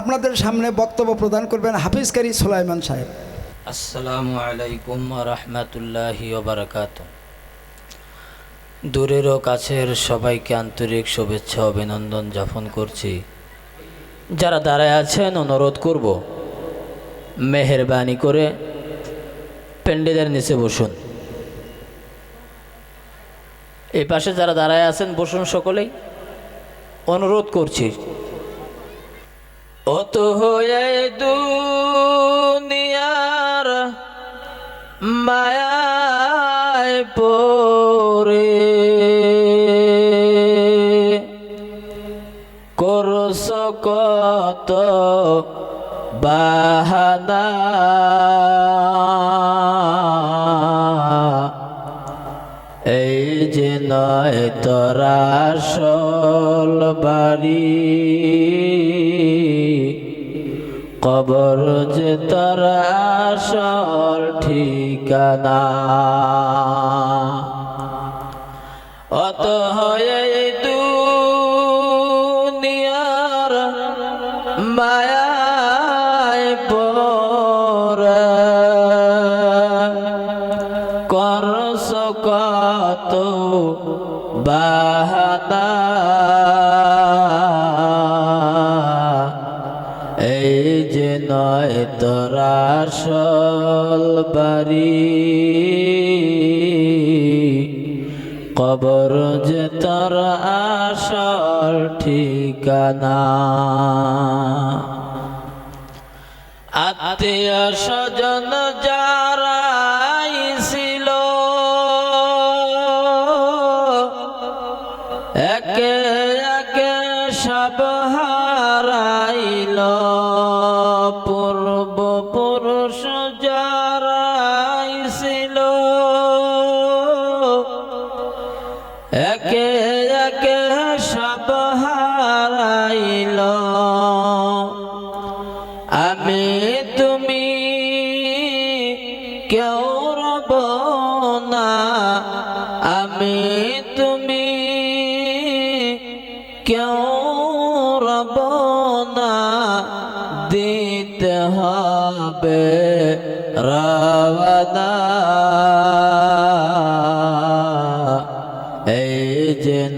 আপনাদের সামনে বক্তব্য প্রদান করবেন হাফিজ কারি সুলাইমান সাহেব। আসসালামু আলাইকুম রহমতুল্লাহি ওবরাকাত দূরের ও কাছের সবাইকে আন্তরিক শুভেচ্ছা অভিনন্দন যাপন করছি। যারা দাঁড়ায় আছেন, অনুরোধ করব, মেহরবানি করে প্যান্ডেলের নিচে বসুন। এই পাশে যারা দাঁড়ায় আছেন, বসুন সকলেই। অনুরোধ করছি অত হয়ে দুনিয়ার মায়ায় পরে করস কত বাহানা। এই যে নয় তোরা সল বাড়ি। কবর যে তোর আসল ঠিকানা। অত হয়ে দুনিয়ার মায়ায় পরে করস কত বাহানা। তোরা সল বাড়ি। কবর যে তোর আসল ঠিকানা। আত্মীয় স্বজন যারাই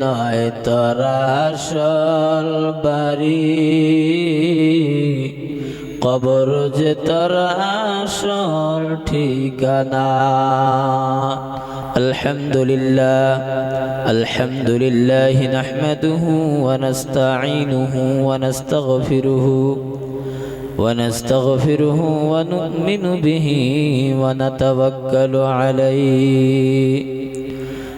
নয় তোরা সল বাড়ি কবর যে তোর আসল ঠিকানা الحمد لله الحمد لله نحمده ونستعينه ونستغفره ونستغفره ونؤمن به ونتوكل عليه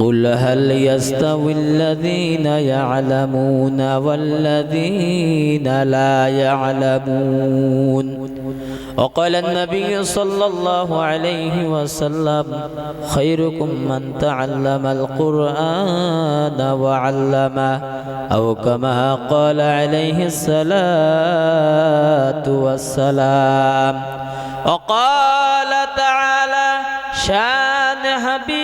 قل هل يستوي الذين يعلمون والذين لا يعلمون وقال النبي صلى الله عليه وسلم خيركم من تعلم القرآن وعلمه أو كما قال عليه الصلاة والسلام. وقال تعالى شان حبيبه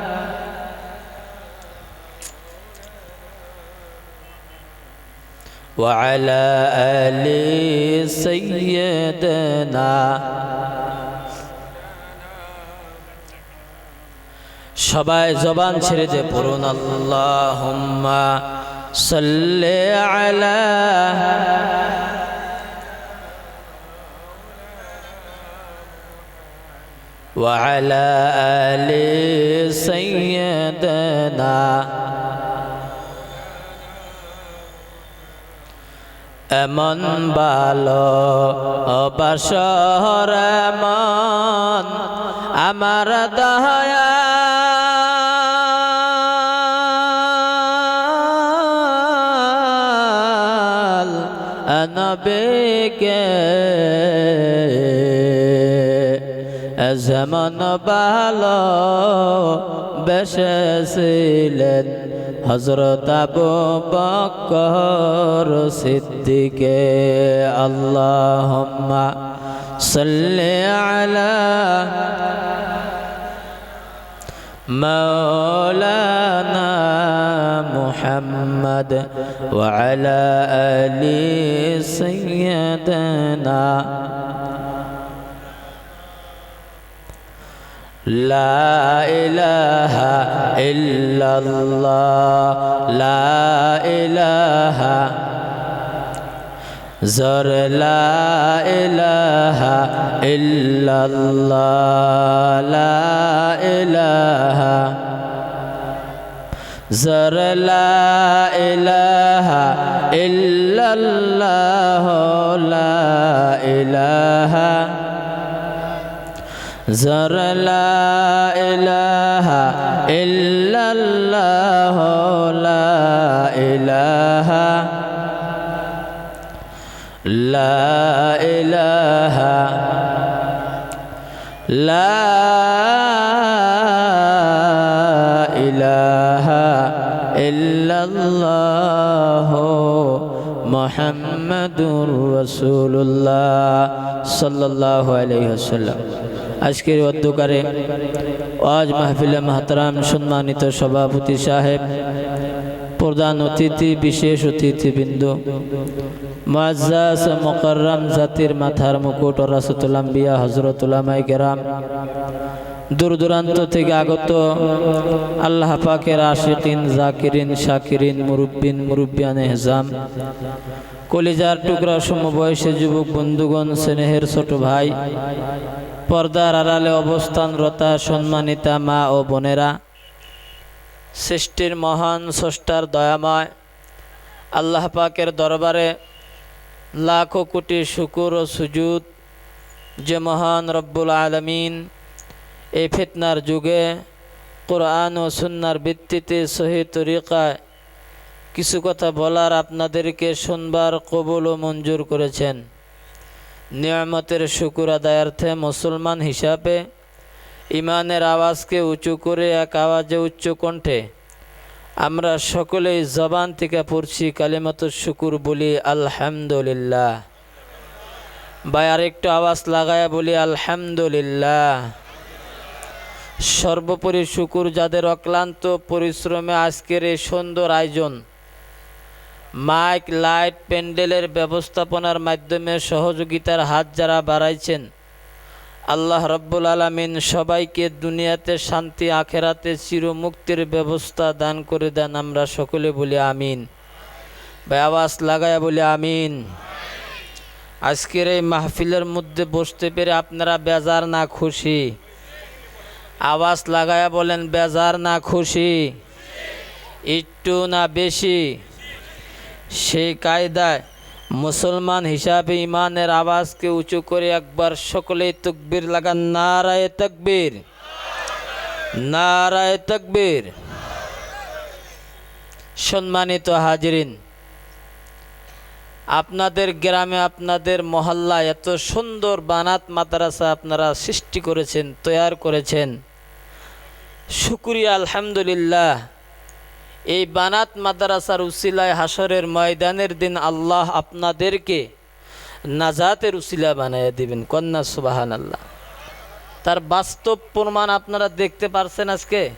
وعلى آل سيدنا সবাই জবান ছেড়ে যে পড়ুন আল্লাহুম্মা সাল্লি আলা وعلى آل سيدنا এমন ভালো অবাসর মন আমার দয়া। নবেকে যেমন ভালো বেসেছিলেন হজরত আবু বকর সিদ্দিকে আল্লাহুম্মা সাল্লি আলা مولانا محمد وعلى آل سيدنا لا إله إلا الله. لا إله. زر لا إله إلا الله. لا إله. زر لا إله إلا الله. لا إله. যারা লা ইলাহা ইল্লাল্লাহ, লা ইলাহা লা ইলাহা লা ইলাহা ইল্লাল্লাহ, মোহাম্মদুর রসুল্লাহ সাল্লাহ আলহ্লাম আজকের অধ্যকারে আজ মাহফিলে মাহতারাম সম্মানিত সভাপতি সাহেব, প্রধান অতিথি, বিশেষ অতিথিবৃন্দ। মাজাস মোকাররাম জাতির মাথার মুকুট রাসতুলাম্বিয়া হজরতুল্লামাই গেরাম দূর দূরান্ত থেকে আগত আল্লাহ পাকের আশিকিন, জাকিরিন, শাকিরিন, মুরব্বিন, মুরব্বিয়ান হেজাম কলিজার টুকরা সমবয়সী যুবক বন্ধুগণ, স্নেহের ছোট ভাই, পর্দার আড়ালে অবস্থানরতা, সম্মানিতা মা ও বোনেরা, সৃষ্টির মহান স্রষ্টার দয়াময়, আল্লাহ পাকের দরবারে লাখো কোটি শুকুর ও সুজুদ যে মহান রব্বুল আলমিন এই ফিতনার যুগে কোরআন ও সুন্নার ভিত্তিতে সহি তরিকায় কিছু কথা বলার আপনাদেরকে শুনবার কবুল ও মঞ্জুর করেছেন। নিয়ামতের শুকুর আদায়ার্থে মুসলমান হিসাবে ইমানের আওয়াজকে উঁচু করে এক আওয়াজে উচ্চ কণ্ঠে আমরা সকলেই জবান থেকে পড়ছি কালিমাত শুকুর বলি আলহামদুলিল্লাহ। বা আরেকটু আওয়াজ লাগায়া বলি আলহামদুলিল্লাহ। সর্বোপরি শুকুর যাদের অক্লান্ত পরিশ্রমে আজকের এই সুন্দর আয়োজন। মাইক, লাইট, প্যান্ডেলের ব্যবস্থাপনার মাধ্যমে সহযোগিতার হাত যারা বাড়াইছেন, আল্লাহ রব্বুল আলমিন সবাইকে দুনিয়াতে শান্তি, আখেরাতে চিরমুক্তির ব্যবস্থা দান করে দেন আমরা সকলে বলি আমিন। ভাই, আওয়াজ লাগায়া বলে আমিন। আজকের এই মাহফিলের মধ্যে বসতে পেরে আপনারা বেজার না খুশি। আওয়াজ লাগায়া বলেন, বেজার না খুশি, একটু না বেশি। সেই কায়দায় মুসলমান হিসাবে ইমানের আওয়াজকে উঁচু করে একবার সকলেই তকবির লাগান, নারায় তকবীর নারায় তকবীর। সম্মানিত হাজিরিন, আপনাদের গ্রামে, আপনাদের মহল্লায় এত সুন্দর বানাত মাদ্রাসা আপনারা সৃষ্টি করেছেন, তৈয়ার করেছেন। শুক্রিয়া, আলহামদুলিল্লাহ। এই বানাত মাদ্রাসার উসিলায় হাসরের ময়দানের দিন আল্লাহ আপনাদেরকে নাজাতের উসিলা বানিয়ে দিবেন। কন্যা সুবাহান আল্লাহ তার বাস্তব প্রমাণ আপনারা দেখতে পারছেন আজকে?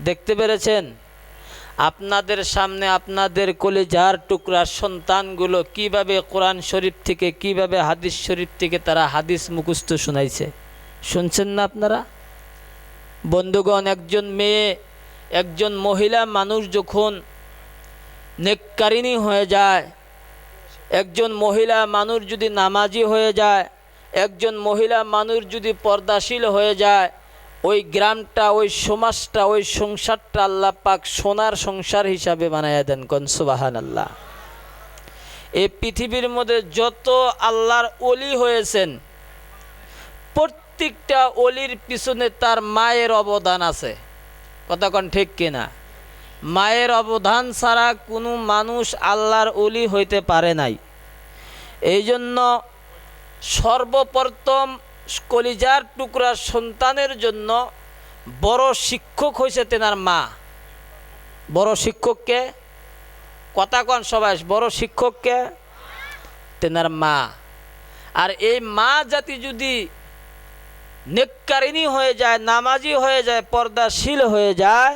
দেখতে পেরেছেন? আপনাদের সামনে আপনাদের কলেজার টুকরা সন্তানগুলো কীভাবে কোরআন শরীফ থেকে, কীভাবে হাদিস শরীফ থেকে তারা হাদিস মুখস্থ শোনাইছে? শুনছেন না আপনারা? বন্ধুগণ, একজন মেয়ে, একজন মহিলা মানুষ যখন নেককারিনী হয়ে যায়, একজন মহিলা মানুষ যদি নামাজি হয়ে যায়, একজন মহিলা মানুষ যদি পর্দাশীল হয়ে যায়, ওই গ্রামটা, ওই সমাজটা, ওই সংসারটা আল্লাহ পাক সোনার সংসার হিসাবে বানাইয়া দেন কনসুবাহান আল্লাহ এই পৃথিবীর মধ্যে যত আল্লাহর অলি হয়েছেন প্রত্যেকটা অলির পিছনে তার মায়ের অবদান আছে। কতক্ষণ ঠিক কিনা? মায়ের অবদান ছাড়া কোনো মানুষ আল্লাহর অলি হইতে পারে নাই। এই জন্য সর্বপ্রথম কলিজার টুকরা সন্তানের জন্য বড় শিক্ষক হয়েছে তেনার মা। বড় শিক্ষককে কথা কন সবাই, বড় শিক্ষককে তেনার মা। আর এই মা জাতি যদি নেককারিনী হয়ে যায়, নামাজি হয়ে যায়, পর্দাশীল হয়ে যায়,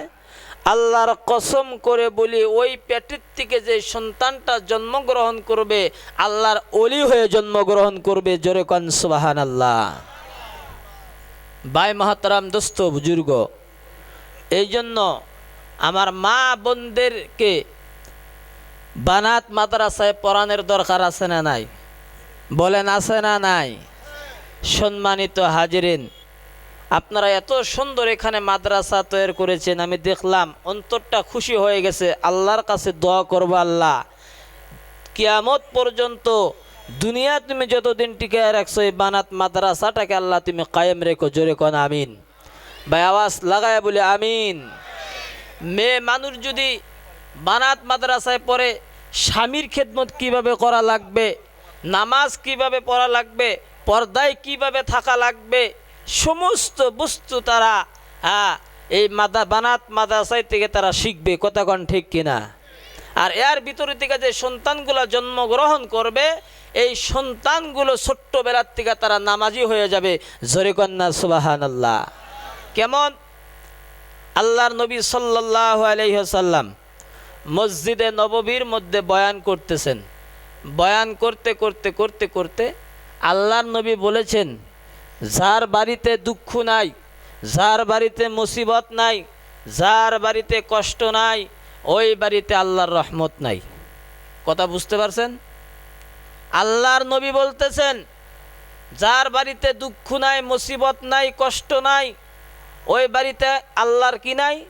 আল্লাহর কসম করে বলি, ওই পেটের থেকে যে সন্তানটা জন্মগ্রহণ করবে, আল্লাহর অলি হয়ে জন্মগ্রহণ করবে, জোরে কন সুবাহান আল্লাহ বাই মাহাতারাম, দোস্ত, বুজুর্গ এই জন্য আমার মা বোনদেরকে বানাত মাদ্রাসায় পড়ানোর দরকার আছে না নাই? বলেন, আছে না নাই? সম্মানিত হাজিরিন, আপনারা এত সুন্দর এখানে মাদ্রাসা তৈরি করেছেন, আমি দেখলাম অন্তরটা খুশি হয়ে গেছে, আল্লাহর কাছে দোয়া করব আল্লাহ। কিয়ামত পর্যন্ত দুনিয়া তুমি যতদিন টিকে রাখছো, এই বানাত মাদ্রাসাটাকে আল্লাহ তুমি কায়েম রেখো, জোরে কন আমিন। ভাই, আওয়াজ লাগায় বলে আমিন। মেয়ে মানুষ যদি বানাত মাদ্রাসায় পড়ে, স্বামীর খেদমত কীভাবে করা লাগবে, নামাজ কীভাবে পড়া লাগবে পর্দায় কীভাবে থাকা লাগবে? সমস্ত বস্তু তারা হ্যাঁ এই মাদা বানাত মাদ্রাসায় থেকে তারা শিখবে কতক্ষণ ঠিক কিনা? আর এর ভিতরে থেকে যে সন্তানগুলো জন্মগ্রহণ করবে, এই সন্তানগুলো ছোট্টবেলার থেকে তারা নামাজি হয়ে যাবে। জোরে কন্যা সুবাহান আল্লাহ কেমন? আল্লাহর নবী সাল্লাহ আলহ্লাম মসজিদে নববীর মধ্যে বয়ান করতেছেন। বয়ান করতে করতে করতে করতে আল্লাহর নবী বলেছেন, যার বাড়িতে দুঃখ নাই, যার বাড়িতে মুসিবত নাই, যার বাড়িতে কষ্ট নাই, ওই বাড়িতে আল্লাহর রহমত নাই। কথা বুঝতে পারছেন? আল্লাহর নবী বলতেছেন, যার বাড়িতে দুঃখ নাই, মুসিবত নাই, কষ্ট নাই, ওই বাড়িতে আল্লাহর কি নাই?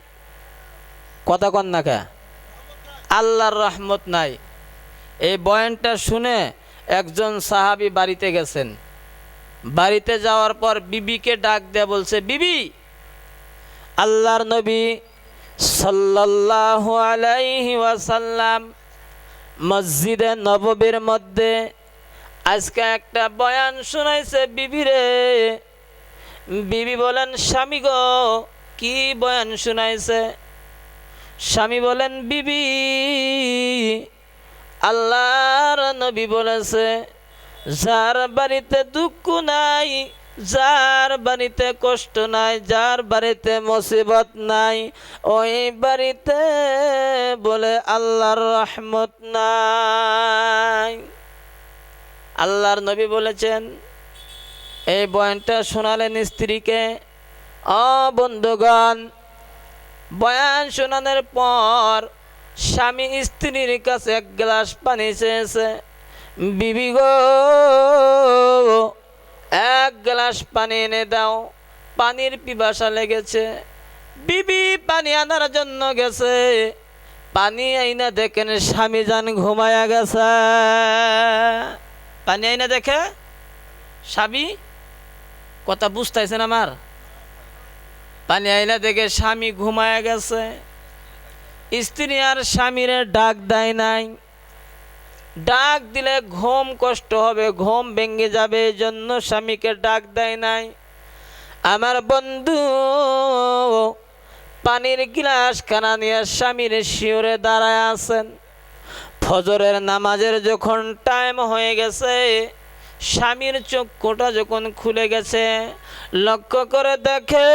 কথা কন না কে? আল্লাহর রহমত নাই। এই বয়ানটা শুনে একজন সাহাবি বাড়িতে গেছেন। বাড়িতে যাওয়ার পর বিবিকে ডাক দেয়া বলছে, বিবি, আল্লাহর নবী ওয়াসাল্লাম মসজিদে নববীর মধ্যে আজকে একটা বয়ান শোনাইছে বিবিরে বিবি বলেন, স্বামী গো, কি বয়ান শোনাইছে? স্বামী বলেন, বিবি আল্লাহর নবী বলেছে, যার বাড়িতে দুঃখ নাই, যার বাড়িতে কষ্ট নাই, যার বাড়িতে মুসিবত নাই, ওই বাড়িতে বলে আল্লাহর রহমত নাই। আল্লাহর নবী বলেছেন, এই বয়ানটা শোনালেন স্ত্রীকে অ বন্ধুগণ, বয়ান শোনানোর পর স্বামী স্ত্রীর কাছে এক গ্লাস পানি চেয়েছে। বিবি গো, এক গ্লাস পানি এনে দাও, পানির পিপাসা লেগেছে। বিবি পানি আনার জন্য গেছে। পানি আইনা দেখেন স্বামী যান ঘুমায়া গেছে। পানি আইনা দেখে? স্বামী, কথা বুঝতেছেন আমার? পানি আইনা দেখে স্বামী ঘুমায়া গেছে। স্ত্রী আর স্বামীরে ডাক দেয় নাই। ডাক দিলে ঘুম কষ্ট হবে, ঘুম ভেঙে যাবে এই জন্য স্বামীকে ডাক দেয় নাই। আমার বন্ধু, পানির গিলাস কানা নিয়ে স্বামীর শিওরে দাঁড়ায় আছেন। ফজরের নামাজের যখন টাইম হয়ে গেছে, স্বামীর চক্ষুটা যখন খুলে গেছে, লক্ষ্য করে দেখে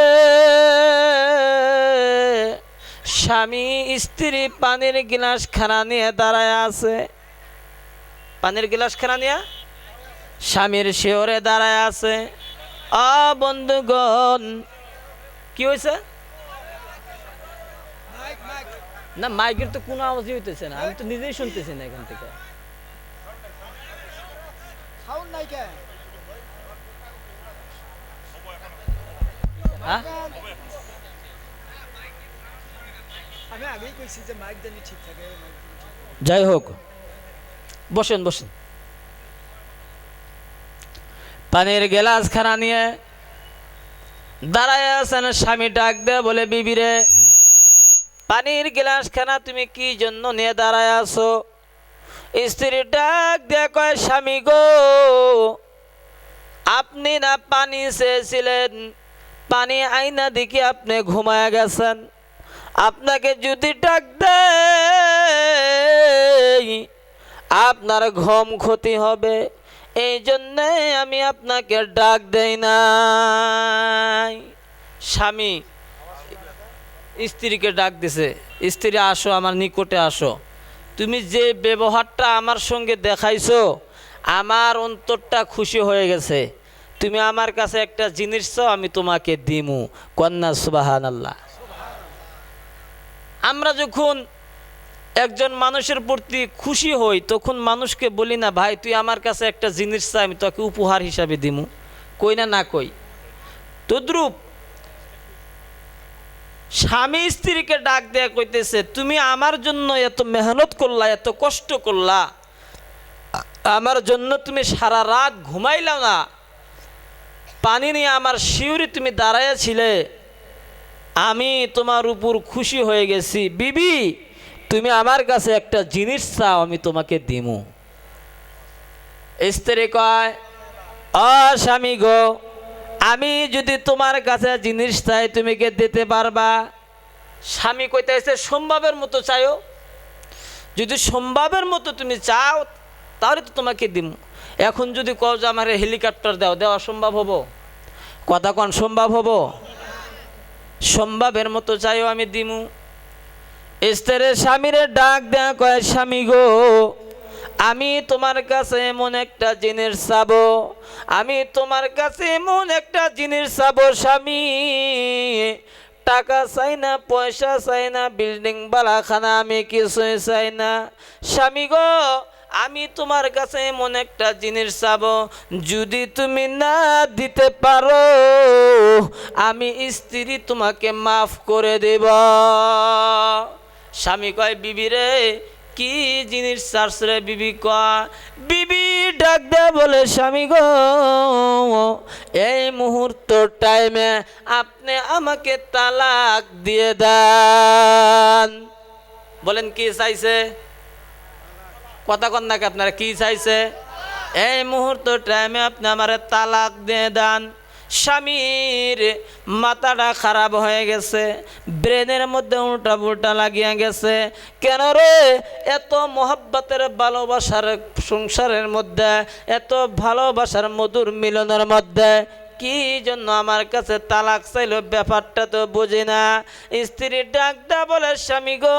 স্বামী স্ত্রী পানির গিলাস খানা নিয়ে দাঁড়ায় আছে। পানির গিলাস খানা নিয়ে? স্বামীর শিওরে দাঁড়ায় আছে। আ বন্ধুগণ কি হয়েছে না মাইকের তো কোনো আওয়াজই হইতেছে না আমি তো নিজেই শুনতেছি না এখান থেকে। হ্যাঁ? যাই হোক, বসেন বসেন। পানির গেলাস খানা নিয়ে দাঁড়ায় আছেন স্বামী ডাক দে বলে, বিবিরে, পানির গিলাস খানা তুমি কি জন্য নিয়ে দাঁড়ায় আছো? স্ত্রী ডাক দে কয়, স্বামী গো, আপনি না পানি চেয়েছিলেন, পানি আইনা দেখি আপনি ঘুমায় গেছেন। আপনাকে যদি ডাক দেয় আপনার ঘম ক্ষতি হবে। এই জন্যে আমি আপনাকে ডাক দেই নাই। স্বামী, স্ত্রীকে ডাক দিছে, স্ত্রী, আসো, আমার নিকটে আসো। তুমি যে ব্যবহারটা আমার সঙ্গে দেখাইছো, আমার অন্তরটা খুশি হয়ে গেছে। তুমি আমার কাছে একটা জিনিস চাও, আমি তোমাকে দিমু। কন্যা সুবাহান আল্লাহ আমরা যখন একজন মানুষের প্রতি খুশি হই, তখন মানুষকে বলি, না ভাই, তুই আমার কাছে একটা জিনিস চাই, আমি তোকে উপহার হিসাবে দিমু। কই না না কই? তদ্রুপ স্বামী স্ত্রীকে ডাক দেয়া কইতেছে, তুমি আমার জন্য এত মেহনত করলা, এত কষ্ট করলা। আমার জন্য তুমি সারা রাত ঘুমাইলা না। পানি নিয়ে আমার শিউরি তুমি দাঁড়াইয়াছিলে আমি তোমার উপর খুশি হয়ে গেছি। বিবি, তুমি আমার কাছে একটা জিনিস চাও, আমি তোমাকে দিমু। স্ত্রী কয়, অ স্বামী গো, আমি যদি তোমার কাছে জিনিস চাই, তুমি কে দিতে পারবা? স্বামী কইতেছে, সম্ভবের মতো চাইও। যদি সম্ভবের মতো তুমি চাও, তাহলে তো তোমাকে দিম। এখন যদি কও যে আমার হেলিকপ্টার দাও, দেওয়া সম্ভব হব? কথা কন, সম্ভব হব? সম্ভবের মতো চাইও আমি দিমু। স্ত্রীর স্বামীরে ডাক দেয়া কয়, স্বামী গো, আমি তোমার কাছে এমন একটা জিনিস চাবো। আমি তোমার কাছে এমন একটা জিনিস চাবো, স্বামী। টাকা চাই না, পয়সা চাই না, বিল্ডিং বালাখানা আমি কিছুই চাই না। স্বামী গো আমি তোমার কাছে এমন একটা জিনিস চাবো, যদি তুমি না দিতে পারো, আমি স্ত্রী তোমাকে মাফ করে দেব। স্বামী কয়, বিবি রে, কি জিনিস চার্স রে বিবি কয়? বিবি ডাক দে বলে, স্বামী গো, এই মুহূর্ত টাইমে আপনি আমাকে তালাক দিয়ে দেন। বলেন, কি চাইছে? কথা কন নাকি আপনারা কি চাইছে? এই মুহূর্ত টাইমে আপনি আমার তালাক দিয়ে দেন। স্বামীর মাথাটা খারাপ হয়ে গেছে, ব্রেনের মধ্যে উল্টা পুল্টা লাগিয়া গেছে। কেন রে? এত মোহাব্বতের ভালোবাসার সংসারের মধ্যে, এত ভালোবাসার মধুর মিলনের মধ্যে কি জন্য আমার কাছে তালাক চাইলো? ব্যাপারটা তো বুঝি না। স্ত্রীর ডাকটা বলে, স্বামী গো,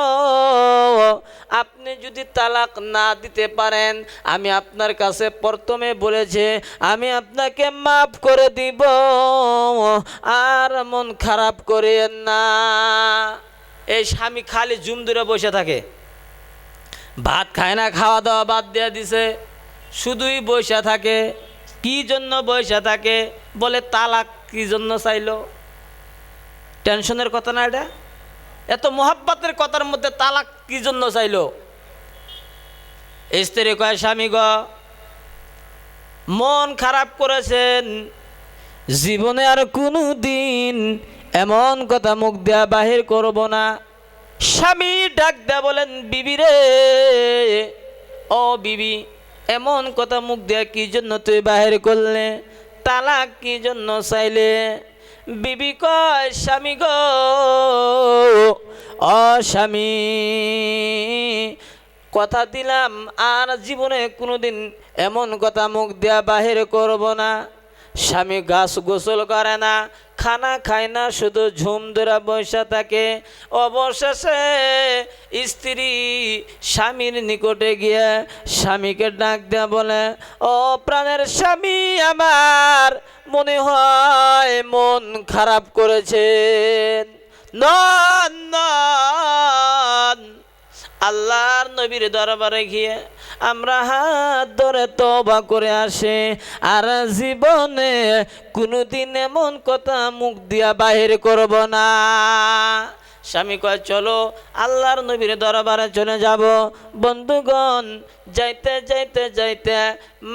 আপনি যদি তালাক না দিতে পারেন, আমি আপনার কাছে প্রথমে বলেছি, আমি আপনাকে মাফ করে দিব। আর মন খারাপ করিয়েন না। এই স্বামী খালি জুম দূরে বসে থাকে। ভাত খায় না খাওয়া দাওয়া বাদ দিয়ে দিছে। শুধুই বৈশা থাকে। কি জন্য বৈশা থাকে? বলে, তালাক কি জন্য চাইলো? টেনশনের কথা না এটা? এত মোহাব্বতের কথার মধ্যে তালাক কি জন্য চাইলো? স্ত্রী কয়, স্বামী গ, মন খারাপ করেছেন। জীবনে আর কোনো দিন এমন কথা মুখ দেয়া বাহির করব না। স্বামী ডাক দেয়া বলেন, বিবি রে, ও বিবি এমন কথা মুখ দেয়া কি জন্য তুই বাহির করলে? তালাক কি জন্য চাইলে? বিবি কয়, স্বামী গো, অস্বামী। কথা দিলাম, আর জীবনে কোনোদিন এমন কথা মুখ দেয়া বাহির করব না। স্বামী গাছ গোসল করে না, খানা খায় না, শুধু ঝুম ধরা বসে থাকে। অবশেষে স্ত্রী স্বামীর নিকটে গিয়ে স্বামীকে ডাক দেয়া বলে, ও প্রাণের স্বামী, আমার মনে হয় মন খারাপ করেছেন। নন নন আল্লাহর নবীর দরবারে গিয়ে আমরা হাত ধরে তবা করে আসে। আর জীবনে কোনোদিন এমন কথা মুখ দিয়া বাহির করব না। স্বামী কয়, চলো, আল্লাহর নবীর দরবারে চলে যাব। বন্ধুগণ, যাইতে যাইতে যাইতে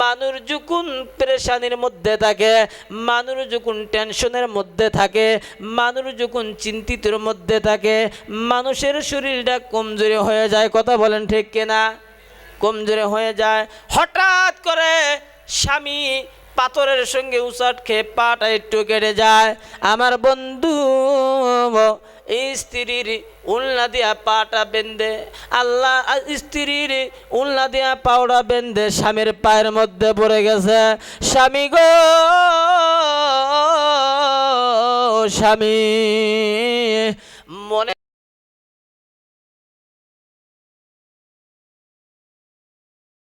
মানুষ যখন পেরেশানির মধ্যে থাকে, মানুষ যখন টেনশনের মধ্যে থাকে, মানুষ যখন চিন্তিতের মধ্যে থাকে, মানুষের শরীরটা কমজোরি হয়ে যায়। কথা বলেন ঠিক কিনা? কমজোরি হয়ে যায়। হঠাৎ করে স্বামী পাথরের সঙ্গে উচাট খেয়ে পাটা একটু কেটে যায়। আমার বন্ধু স্ত্রীর উল্লা দিয়া পাটা বেঁধে, আল্লাহ স্ত্রীর উল্লা দিয়া পাউডা বেঁধে স্বামীর পায়ের মধ্যে পড়ে গেছে। স্বামী গো, স্বামী, মনে